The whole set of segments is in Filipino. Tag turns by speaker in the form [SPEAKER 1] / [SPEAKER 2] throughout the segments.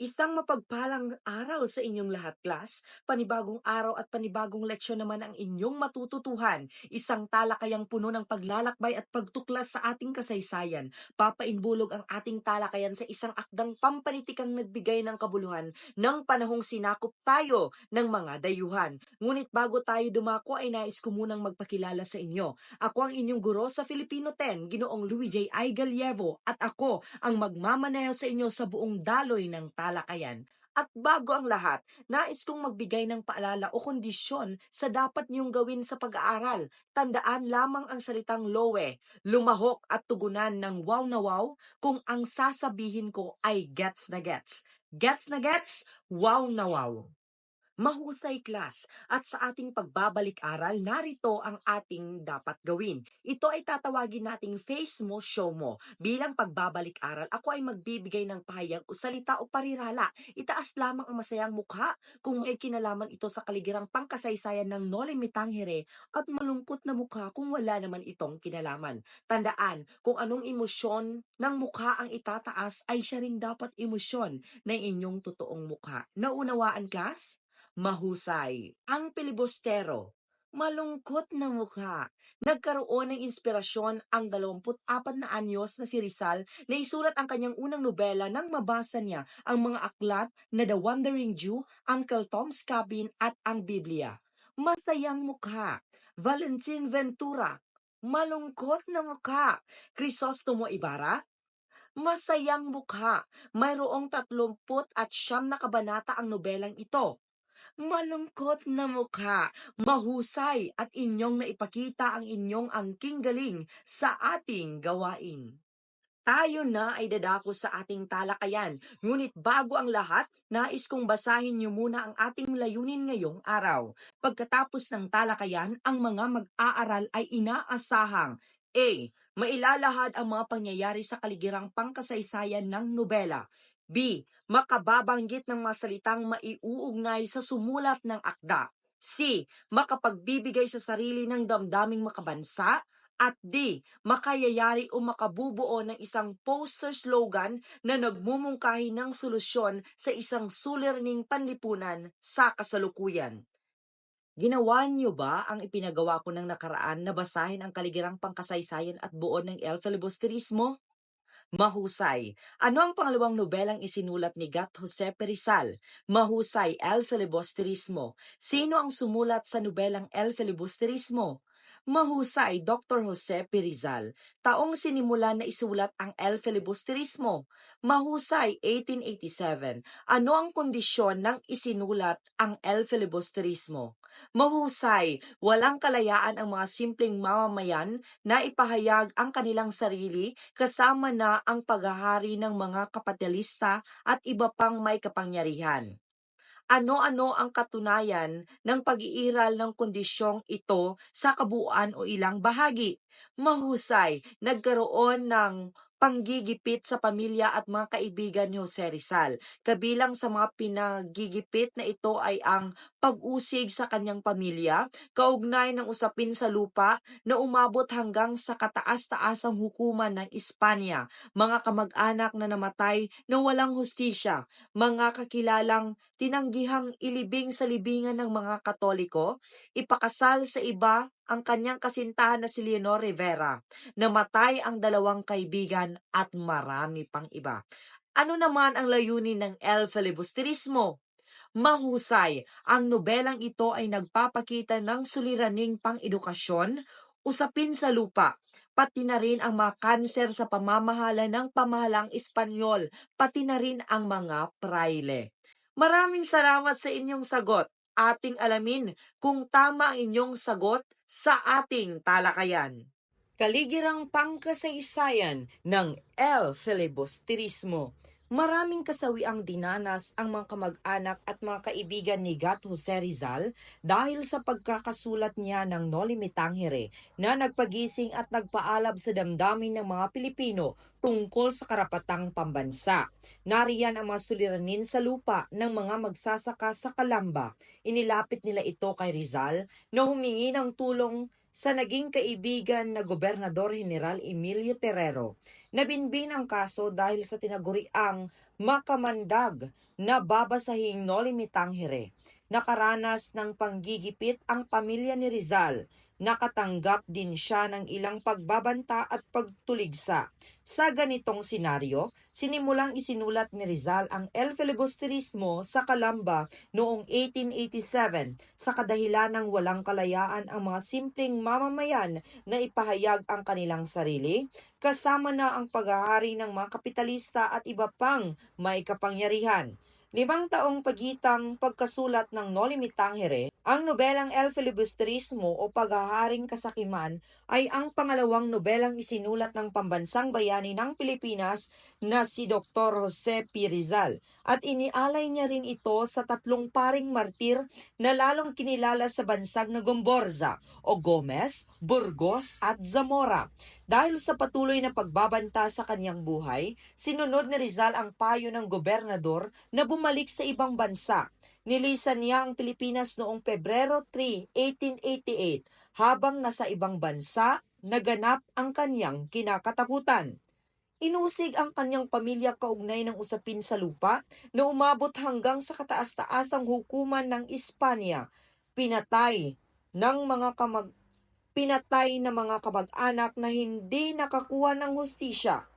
[SPEAKER 1] Isang mapagpalang araw sa inyong lahat, class. Panibagong araw at panibagong leksyon naman ang inyong matututuhan. Isang talakayang puno ng paglalakbay at pagtuklas sa ating kasaysayan. Papainbulog ang ating talakayan sa isang akdang pampanitikang nagbigay ng kabuluhan ng panahong sinakop tayo ng mga dayuhan. Ngunit bago tayo dumako ay nais ko munang magpakilala sa inyo. Ako ang inyong guro sa Filipino 10, Ginoong Louis J. I. Galievo at ako ang magmamaneho sa inyo sa buong daloy ng talakayan. At bago ang lahat, nais kong magbigay ng paalala o kondisyon sa dapat niyong gawin sa pag-aaral. Tandaan lamang ang salitang lowe, lumahok at tugunan ng wow na wow kung ang sasabihin ko ay gets na gets. Gets na gets, wow na wow. Mahusay class at sa ating pagbabalik-aral, narito ang ating dapat gawin. Ito ay tatawagin nating face mo, show mo. Bilang pagbabalik-aral, ako ay magbibigay ng pahayag o salita o parirala. Itaas lamang ang masayang mukha kung may kinalaman ito sa kaligirang pangkasaysayan ng Noli Me Tangere at malungkot na mukha kung wala naman itong kinalaman. Tandaan, kung anong emosyon ng mukha ang itataas ay siya rin dapat emosyon ng inyong totoong mukha. Naunawaan class? Mahusay. Ang pilibustero, malungkot na mukha. Nagkaroon ng inspirasyon ang 24 na anyos na si Rizal na isulat ang kanyang unang nobela nang mabasa niya ang mga aklat na The Wandering Jew, Uncle Tom's Cabin at ang Biblia. Masayang mukha. Valentin Ventura, malungkot na mukha. Crisostomo Ibarra, masayang mukha. Mayroong 30 at siyam na kabanata ang nobelang ito malungkot na mukha, mahusay at inyong naipakita ang inyong angking galing sa ating gawain. Tayo na ay dadako sa ating talakayan, ngunit bago ang lahat, nais kong basahin niyo muna ang ating layunin ngayong araw. Pagkatapos ng talakayan, ang mga mag-aaral ay inaasahang A. Mailalahad ang mga pangyayari sa kaligirang pangkasaysayan ng nobela. B. Makababanggit ng mga salitang maiuugnay sa sumulat ng akda. C. Makapagbibigay sa sarili ng damdaming makabansa. At D. Makayayari o makabubuo ng isang poster slogan na nagmumungkahi ng solusyon sa isang suliraning panlipunan sa kasalukuyan. Ginawa niyo ba ang ipinagawa ko ng nakaraan na basahin ang kaligirang pangkasaysayan at buo ng El Filibusterismo? Mahusay. Ano ang pangalawang nobelang isinulat ni Gat Jose Perizal? Mahusay, El Filibusterismo. Sino ang sumulat sa nobelang El Filibusterismo? Mahusay, Dr. Jose Perizal. Taong sinimula na isulat ang El Filibusterismo. Mahusay, 1887. Ano ang kondisyon ng isinulat ang El Filibusterismo? Mahusay, walang kalayaan ang mga simpleng mamamayan na ipahayag ang kanilang sarili kasama na ang paghahari ng mga kapitalista at iba pang may kapangyarihan ano-ano ang katunayan ng pag-iiral ng kondisyong ito sa kabuuan o ilang bahagi. Mahusay, nagkaroon ng panggigipit sa pamilya at mga kaibigan ni Jose Rizal. Kabilang sa mga pinagigipit na ito ay ang pag-usig sa kanyang pamilya, kaugnay ng usapin sa lupa na umabot hanggang sa kataas-taasang hukuman ng Espanya, mga kamag-anak na namatay na walang hustisya, mga kakilalang tinanggihang ilibing sa libingan ng mga Katoliko, ipakasal sa iba ang kanyang kasintahan na si Leonor Rivera. Namatay ang dalawang kaibigan at marami pang iba. Ano naman ang layunin ng El Filibusterismo? Mahusay, ang nobelang ito ay nagpapakita ng suliraning pang-edukasyon, usapin sa lupa, pati na rin ang mga kanser sa pamamahala ng pamahalang Espanyol, pati na rin ang mga praile. Maraming salamat sa inyong sagot. Ating alamin kung tama ang inyong sagot sa ating talakayan. Kaligirang pangkasaysayan ng El Filibusterismo. Maraming kasawi ang dinanas ang mga kamag-anak at mga kaibigan ni Gat Jose Rizal dahil sa pagkakasulat niya ng Noli Me Tangere na nagpagising at nagpaalab sa damdamin ng mga Pilipino tungkol sa karapatang pambansa. Nariyan ang mga suliranin sa lupa ng mga magsasaka sa Kalamba. Inilapit nila ito kay Rizal na humingi ng tulong sa naging kaibigan na Gobernador General Emilio Terrero. Nabinbin ang kaso dahil sa tinaguriang Makamandag na babasahing Noli Me Tangere. Nakaranas ng panggigipit ang pamilya ni Rizal. Nakatanggap din siya ng ilang pagbabanta at pagtuligsa. Sa ganitong senaryo, sinimulang isinulat ni Rizal ang El Filibusterismo sa Calamba noong 1887 sa kadahilan ng walang kalayaan ang mga simpleng mamamayan na ipahayag ang kanilang sarili, kasama na ang paghahari ng mga kapitalista at iba pang may kapangyarihan. Limang taong pagitang pagkasulat ng Noli Me Tangere, ang nobelang El Filibusterismo o Paghaharing Kasakiman ay ang pangalawang nobelang isinulat ng pambansang bayani ng Pilipinas na si Dr. Jose P. Rizal at inialay niya rin ito sa tatlong paring martir na lalong kinilala sa bansag na Gomborza o Gomez, Burgos at Zamora. Dahil sa patuloy na pagbabanta sa kanyang buhay, sinunod ni Rizal ang payo ng gobernador na bumalik sa ibang bansa. Nilisan niya ang Pilipinas noong Pebrero 3, 1888 habang nasa ibang bansa, naganap ang kanyang kinakatakutan. Inusig ang kanyang pamilya kaugnay ng usapin sa lupa na umabot hanggang sa kataas-taasang hukuman ng Espanya. Pinatay ng mga kamag pinatay na mga kamag-anak na hindi nakakuha ng hustisya.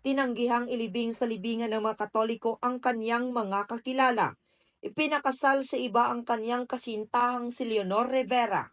[SPEAKER 1] Tinanggihang ilibing sa libingan ng mga Katoliko ang kanyang mga kakilala. Ipinakasal sa iba ang kanyang kasintahang si Leonor Rivera.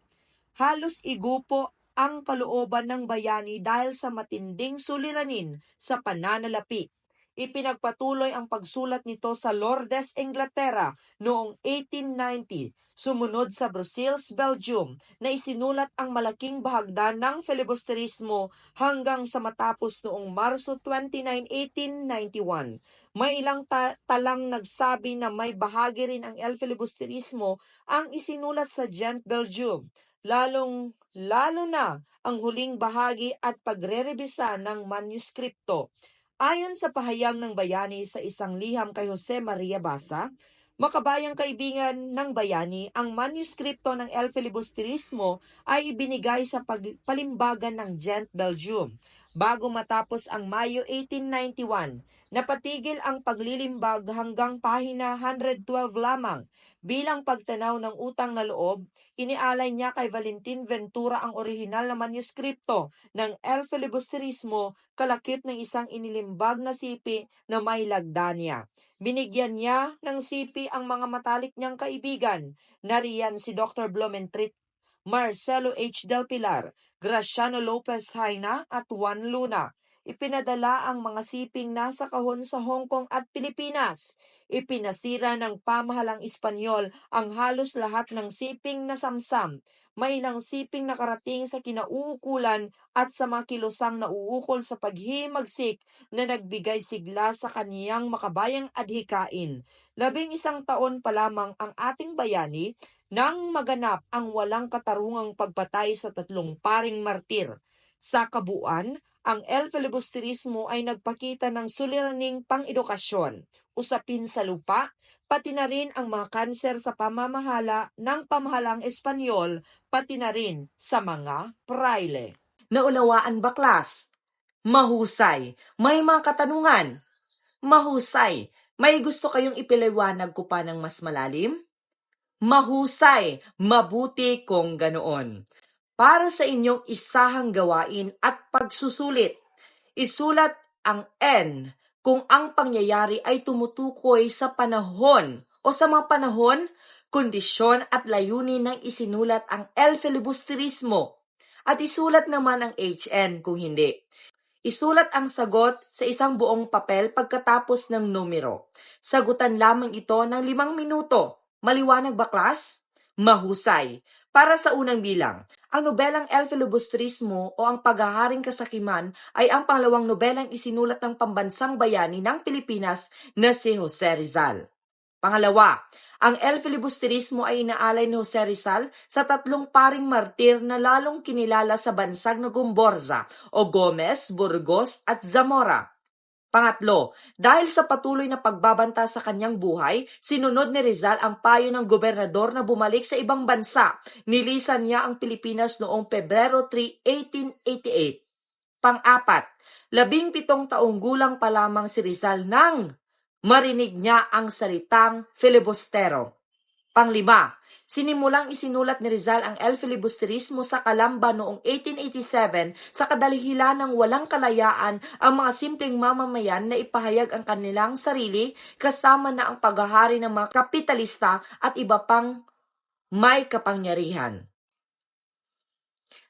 [SPEAKER 1] Halos igupo ang kalooban ng bayani dahil sa matinding suliranin sa pananalapi. Ipinagpatuloy ang pagsulat nito sa Lourdes, Inglaterra noong 1890, sumunod sa Brussels, Belgium, na isinulat ang malaking bahagdan ng filibusterismo hanggang sa matapos noong Marso 29, 1891. May ilang ta- talang nagsabi na may bahagi rin ang El Filibusterismo ang isinulat sa Gent, Belgium lalong lalo na ang huling bahagi at pagrerebisa ng manuskripto. Ayon sa pahayag ng bayani sa isang liham kay Jose Maria Basa, makabayang kaibigan ng bayani, ang manuskripto ng El Filibusterismo ay ibinigay sa pag- palimbagan ng Gent, Belgium. Bago matapos ang Mayo 1891, napatigil ang paglilimbag hanggang pahina 112 lamang. Bilang pagtanaw ng utang na loob, inialay niya kay Valentin Ventura ang orihinal na manuskripto ng El Filibusterismo kalakip ng isang inilimbag na sipi na may lagdanya. Binigyan niya ng sipi ang mga matalik niyang kaibigan. Nariyan si Dr. Blumentritt, Marcelo H. Del Pilar, Graciano Lopez Haina at Juan Luna. Ipinadala ang mga siping nasa kahon sa Hong Kong at Pilipinas. Ipinasira ng pamahalang Espanyol ang halos lahat ng siping na samsam. May ilang siping nakarating sa kinauukulan at sa mga kilosang nauukol sa paghimagsik na nagbigay sigla sa kaniyang makabayang adhikain. Labing isang taon pa lamang ang ating bayani nang maganap ang walang katarungang pagpatay sa tatlong paring martir. Sa kabuuan, ang El Filibusterismo ay nagpakita ng suliraning pang-edukasyon, usapin sa lupa, pati na rin ang mga kanser sa pamamahala ng pamahalang Espanyol, pati na rin sa mga praile. Naulawaan ba, klas? Mahusay. May mga katanungan? Mahusay. May gusto kayong ipiliwanag ko pa ng mas malalim? Mahusay. Mabuti kung ganoon para sa inyong isahang gawain at pagsusulit. Isulat ang N kung ang pangyayari ay tumutukoy sa panahon o sa mga panahon, kondisyon at layunin ng isinulat ang El Filibusterismo at isulat naman ang HN kung hindi. Isulat ang sagot sa isang buong papel pagkatapos ng numero. Sagutan lamang ito ng limang minuto. Maliwanag ba, klas? Mahusay. Para sa unang bilang, ang nobelang El Filibusterismo o ang Paghaharing Kasakiman ay ang pangalawang nobelang isinulat ng pambansang bayani ng Pilipinas na si Jose Rizal. Pangalawa, ang El Filibusterismo ay inaalay ni Jose Rizal sa tatlong paring martir na lalong kinilala sa bansag na Gumborza o Gomez, Burgos at Zamora. Pangatlo, dahil sa patuloy na pagbabanta sa kanyang buhay, sinunod ni Rizal ang payo ng gobernador na bumalik sa ibang bansa. Nilisan niya ang Pilipinas noong Pebrero 3, 1888. Pang-apat, labing pitong taong gulang pa lamang si Rizal nang marinig niya ang salitang filibustero. Panglima, sinimulang isinulat ni Rizal ang El Filibusterismo sa Calamba noong 1887 sa kadalihila ng walang kalayaan ang mga simpleng mamamayan na ipahayag ang kanilang sarili kasama na ang paghahari ng mga kapitalista at iba pang may kapangyarihan.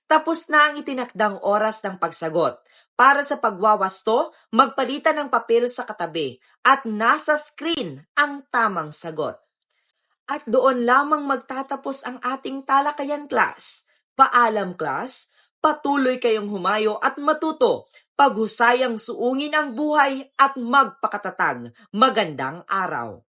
[SPEAKER 1] Tapos na ang itinakdang oras ng pagsagot. Para sa pagwawasto, magpalitan ng papel sa katabi at nasa screen ang tamang sagot. At doon lamang magtatapos ang ating talakayan class. Paalam class, patuloy kayong humayo at matuto. Paghusayang suungin ang buhay at magpakatatag. Magandang araw.